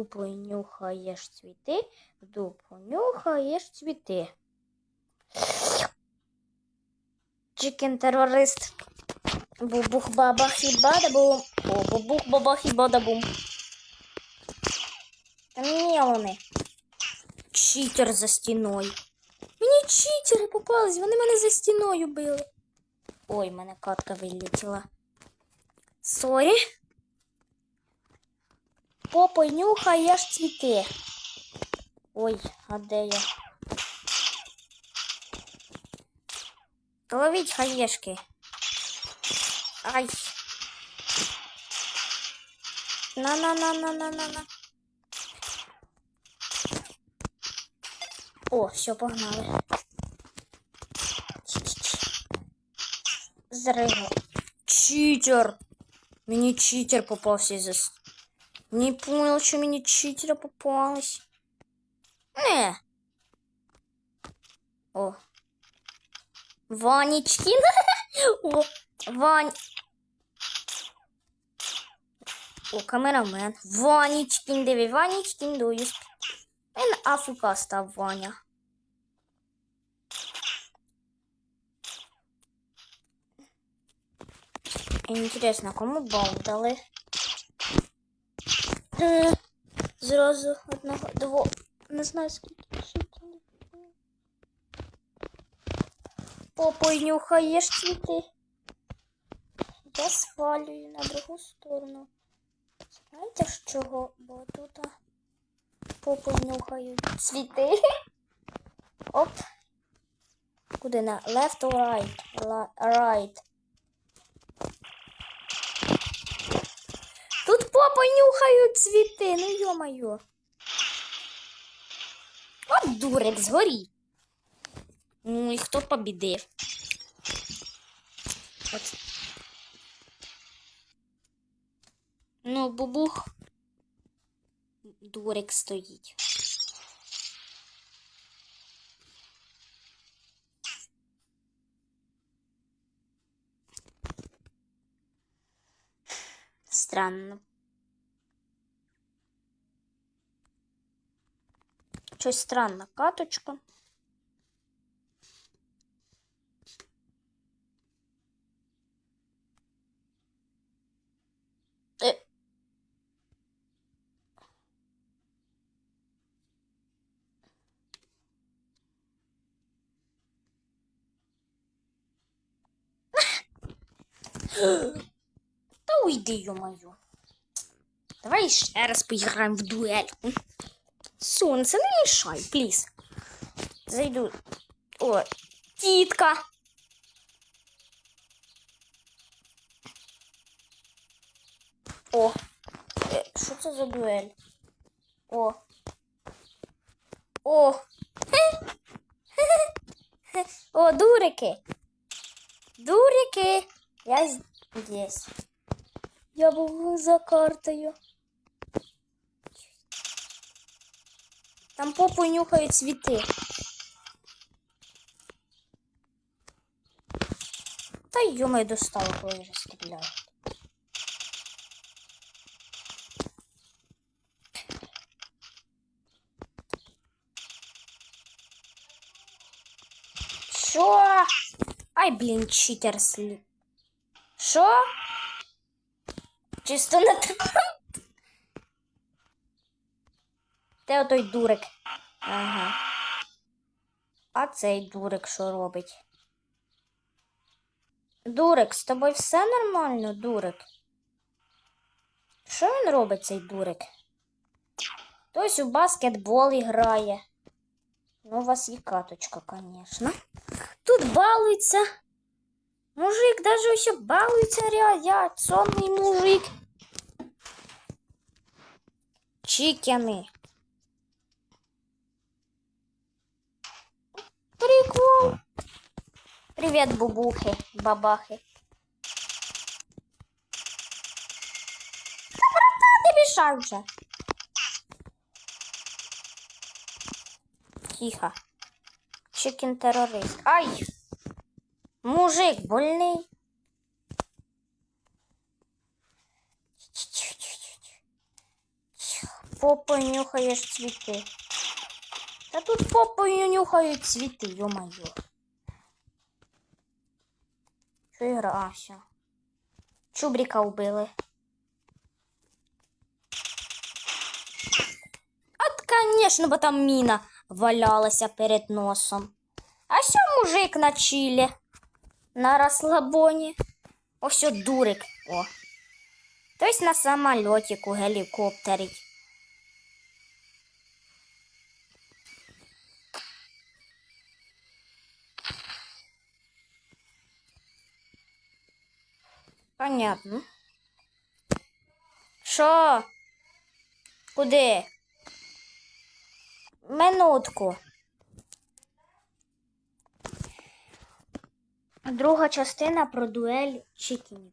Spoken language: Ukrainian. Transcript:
дупу нюхаєш цвіти, в дупу нюхаєш цвіти. Чикен терорист. Бубух бабах і бадабум. О, бубух бабах і бадабум. Та ні, вони. Читер за стіною. Мені читери попались, вони мене за стіною били. Ой, мене катка вилетіла. Сорі. Попой нюхаєш цвіти. Ой, а де я? Ловіть хаєшки. Ай. На-на-на-на-на-на-на. О, все, погнали. Чі-чі-чі. Читер. Мені читер попався за... Не понял, що мені читера попалось. Не. О. Ванечкин. О, Вань. О, камерамен. Ванечкин, диви, Ванечкин, дою. Він Африка став Ваня. Інтересно, кому бал дали? Е, Зразу одного, двох. Не знаю скільки. Попой нюхаєш цвіти. Я свалюю на другу сторону. Знаєте з чого? Бо тут попой нюхають цвіти. Оп. Куди на left or right? Right. Тут нюхають цвіти, ну йо-моє. От дурик, згорів. Ну і хто побідив? От. Ну, бубух. Дурик стоїть. Странно. Щось странна каточка. Та уйди, ё-моё. Давай ще раз поіграємо в дуель. Сонце, не мішай, пліз. Зайду. О, тітка. О, е, що це за дуель? О. О. О, дурики. Дурики. Я здесь. Я був за картою. Там попу нюхають цвіти. Та йома достало, коли вже стріляють. Що? Ай, блін, читер сліп. Що? Чисто на Де отой дурик? Ага. А цей дурик що робить? Дурик, з тобою все нормально, дурик? Що він робить, цей дурик? Хтось у баскетбол грає. Ну, у вас є каточка, звісно. Тут балується. Мужик, даже ось балується я сонний мужик. Чикени. Прикол. Привет, бубухи, бабахи. Та, брата, не мішай вже. Тихо. Чикен терорист. Ай! Мужик больний. попою нюхаєш цвіти. Та тут попою нюхають цвіти, йо-моє. Що ігра? А, все. Чубріка вбили. От, конечно, бо там міна валялася перед носом. А що мужик на чилі? На розслабоні. Ось дурик. О. Тобто на самольотику, гелікоптері. Понятно. Що? Куди? Минутку. Друга частина про дуель чікінів.